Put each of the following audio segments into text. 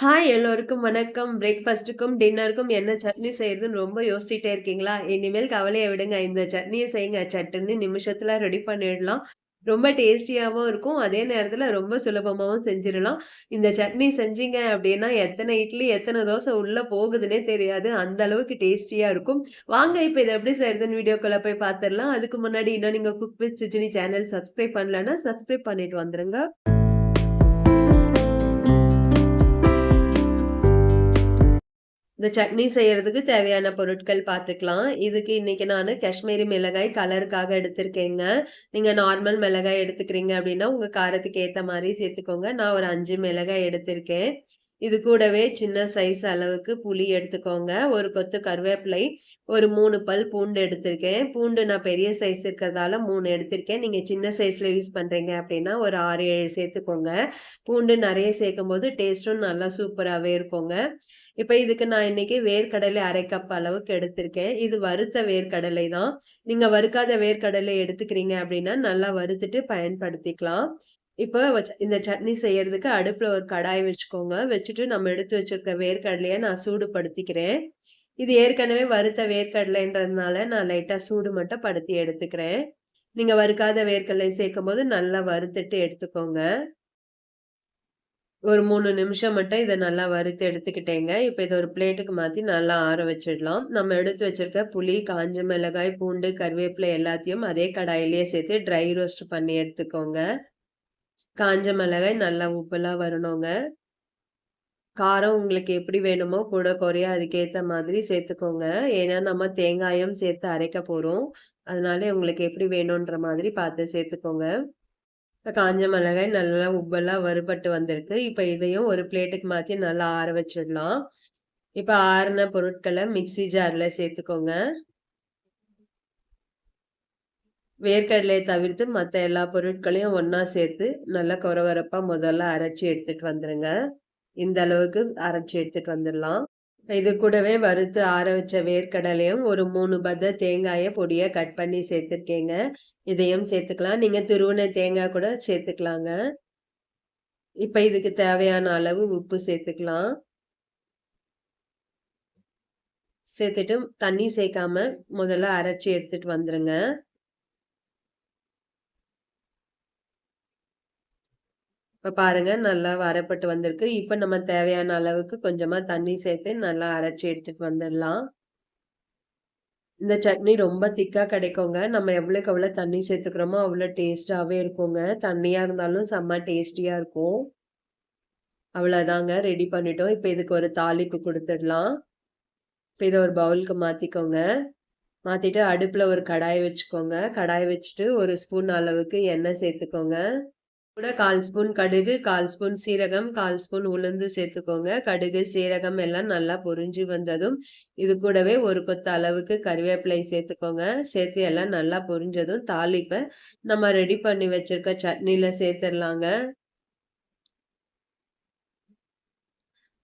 Hi எல்லோருக்கும் வணக்கம். பிரேக்ஃபாஸ்ட்டுக்கும், டின்னருக்கும் என்ன சட்னி செய்கிறதுன்னு ரொம்ப யோசிச்சுட்டே இருக்கீங்களா? இனிமேல் கவலையை விடுங்க. இந்த சட்னியை செய்யுங்க. சட்டுன்னு நிமிஷத்தில் ரெடி பண்ணிடலாம். ரொம்ப டேஸ்டியாகவும் இருக்கும். அதே நேரத்தில் ரொம்ப சுலபமாகவும் செஞ்சிடலாம் இந்த சட்னி செஞ்சீங்க அப்படின்னா எத்தனை இட்லி, எத்தனை தோசை உள்ளே போகுதுன்னே தெரியாது. அந்த அளவுக்கு டேஸ்டியாக இருக்கும். வாங்க இப்போ இதை எப்படி செய்யறதுன்னு வீடியோக்குள்ள போய் பார்த்துடலாம் அதுக்கு முன்னாடி இன்னும் நீங்கள் cook with Sujini channel subscribe பண்ணலன்னா, சப்ஸ்கிரைப் பண்ணிட்டு வந்துடுங்க இந்த சட்னி செய்யறதுக்கு தேவையான பொருட்கள் பார்த்துக்கலாம். இதுக்கு இன்னைக்கு நான் காஷ்மீரி மிளகாய் கலருக்காக எடுத்திருக்கேங்க. நீங்க நார்மல் மிளகாய் எடுத்துக்கிறீங்க அப்படின்னா உங்க காரத்துக்கு ஏற்ற மாதிரி சேர்த்துக்கோங்க. நான் ஒரு அஞ்சு மிளகாய் எடுத்திருக்கேன். இது கூடவே சின்ன சைஸ் அளவுக்கு புளி எடுத்துக்கோங்க. ஒரு கொத்து கருவேப்பிலை, ஒரு மூணு பல் பூண்டு எடுத்திருக்கேன். பூண்டு நான் பெரிய சைஸ் இருக்கிறதால மூணு எடுத்திருக்கேன். நீங்கள் சின்ன சைஸில் யூஸ் பண்ணுறீங்க அப்படின்னா ஒரு 6, 7 சேர்த்துக்கோங்க. பூண்டு நிறைய சேர்க்கும் போது டேஸ்ட்டும் நல்லா சூப்பராகவே இருக்குங்க. இப்போ இதுக்கு நான் இன்னைக்கு வேர்க்கடலை அரை கப் அளவுக்கு எடுத்திருக்கேன். இது வறுத்த வேர்க்கடலை தான். நீங்கள் வறுக்காத வேர்க்கடலை எடுத்துக்கிறீங்க அப்படின்னா நல்லா வறுத்துட்டு பயன்படுத்திக்கலாம். இப்போ வச்ச இந்த சட்னி செய்யறதுக்கு அடுப்பில் ஒரு கடாய் வச்சுக்கோங்க. வச்சுட்டு நம்ம எடுத்து வச்சிருக்க வேர்க்கடலையை நான் சூடுபடுத்திக்கிறேன். இது ஏற்கனவே வறுத்த வேர்க்கடலைன்றதுனால நான் லைட்டாக சூடு மட்டும் படுத்தி எடுத்துக்கிறேன். நீங்கள் வறுக்காத வேர்க்கடலை சேர்க்கும்போது நல்லா வறுத்துட்டு எடுத்துக்கோங்க. ஒரு மூணு நிமிஷம் மட்டும் இதை நல்லா வறுத்து எடுத்துக்கிட்டேங்க. இப்போ இதை ஒரு பிளேட்டுக்கு மாற்றி நல்லா ஆற வச்சிடலாம். நம்ம எடுத்து வச்சிருக்க புளி, காஞ்ச மிளகாய், பூண்டு, கருவேப்பிலை எல்லாத்தையும் அதே கடாயிலேயே சேர்த்து ட்ரை ரோஸ்ட் பண்ணி எடுத்துக்கோங்க. காஞ்ச மிளகாய் நல்லா உப்பெல்லாம் வரணுங்க. காரம் உங்களுக்கு எப்படி வேணுமோ கூட குறைய அதுக்கேற்ற மாதிரி சேர்த்துக்கோங்க. ஏன்னா நம்ம தேங்காயும் சேர்த்து அரைக்க போகிறோம் அதனால உங்களுக்கு எப்படி வேணுன்ற மாதிரி பார்த்து சேர்த்துக்கோங்க. இப்போ காஞ்ச மிளகாய் நல்லா உப்பெல்லாம் வறுபட்டு வந்திருக்கு. இப்போ இதையும் ஒரு பிளேட்டுக்கு மாற்றி நல்லா ஆற வச்சிடலாம். இப்போ ஆறுன பொருட்களை மிக்ஸி ஜாரில் சேர்த்துக்கோங்க. வேர்க்கடலையை தவிர்த்து மற்ற எல்லா பொருட்களையும் ஒன்றா சேர்த்து நல்லா கொரகொரப்பாக முதல்ல அரைச்சி எடுத்துகிட்டு வந்துடுங்க இந்த அளவுக்கு அரைச்சி எடுத்துகிட்டு வந்துடலாம். இது கூடவே வறுத்து ஆற வச்ச வேர்க்கடலையும் ஒரு மூணு பத்த தேங்காயை பொடியை கட் பண்ணி சேர்த்துருக்கேங்க. இதையும் சேர்த்துக்கலாம். நீங்கள் துருவுன தேங்காய் கூட சேர்த்துக்கலாங்க. இப்போ இதுக்கு தேவையான அளவு உப்பு சேர்த்துக்கலாம். சேர்த்துட்டு தண்ணி சேர்க்காம முதல்ல அரைச்சி எடுத்துட்டு வந்துருங்க. இப்போ பாருங்க நல்லா வரப்பட்டு வந்திருக்கு. இப்போ நம்ம தேவையான அளவுக்கு கொஞ்சமாக தண்ணி சேர்த்து நல்லா அரைச்சி எடுத்துட்டு வந்துடலாம். இந்த சட்னி ரொம்ப திக்காக கிடைக்குங்க. நம்ம எவ்வளோக்கு எவ்வளோ தண்ணி சேர்த்துக்கிறோமோ, அவ்வளோ டேஸ்டாகவே இருக்குங்க. தண்ணியாக இருந்தாலும் செம்ம டேஸ்டியாக இருக்கும். அவ்வளோதாங்க ரெடி பண்ணிட்டோம். இப்போ இதுக்கு ஒரு தாளிப்பு கொடுத்துடலாம் இப்போ இதை ஒரு பவுலுக்கு மாற்றிக்கோங்க மாற்றிட்டு அடுப்பில் ஒரு கடாய் வச்சுக்கோங்க. கடாய் வச்சுட்டு ஒரு ஸ்பூன் அளவுக்கு எண்ணெய் சேர்த்துக்கோங்க. கூட 1/4 ஸ்பூன் கடுகு, 1/4 ஸ்பூன் சீரகம், 1/4 ஸ்பூன் உளுந்து சேர்த்துக்கோங்க. கடுகு, சீரகம் எல்லாம் நல்லா பொரிஞ்சு வந்ததும், இது கூடவே ஒரு கொத்து அளவுக்கு கறிவேப்பிலை சேர்த்துக்கோங்க. சேர்த்து எல்லாம் நல்லா பொரிஞ்சதும் தாளிப்பை நம்ம ரெடி பண்ணி வச்சிருக்க சட்னியில் சேர்த்துடலாங்க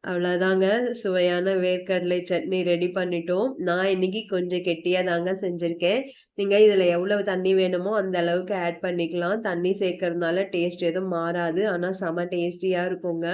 அவ்வளோதாங்க. சுவையான வேர்க்கடலை சட்னி ரெடி பண்ணிட்டோம். நான் இன்னைக்கு கொஞ்சம் கெட்டியாக தாங்க செஞ்சுருக்கேன் நீங்கள் இதில் எவ்வளவு தண்ணி வேணுமோ அந்த அளவுக்கு ஆட் பண்ணிக்கலாம். தண்ணி சேர்க்கறதுனால டேஸ்ட் எதுவும் மாறாது. ஆனால் செம டேஸ்டியாக இருக்குங்க.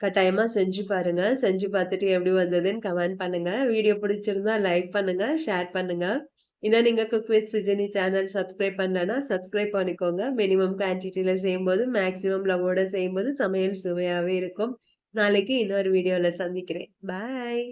கட்டாயமாக செஞ்சு பாருங்கள் செஞ்சு பார்த்துட்டு எப்படி வந்ததுன்னு கமெண்ட் பண்ணுங்கள் வீடியோ பிடிச்சிருந்தா லைக் பண்ணுங்கள் ஷேர் பண்ணுங்கள் இன்னும் நீங்கள் cook with Sujini channel subscribe பண்ணலன்னா, சப்ஸ்கிரைப் பண்ணிக்கோங்க. மினிமம் குவான்டிட்டியில் செய்யும்போது, மேக்ஸிமம் லவ்வோட செய்யும்போது சமையல் சுவையாகவே இருக்கும். நாளைக்கு இன்னொரு வீடியோவில் சந்திக்கிறேன். பாய்.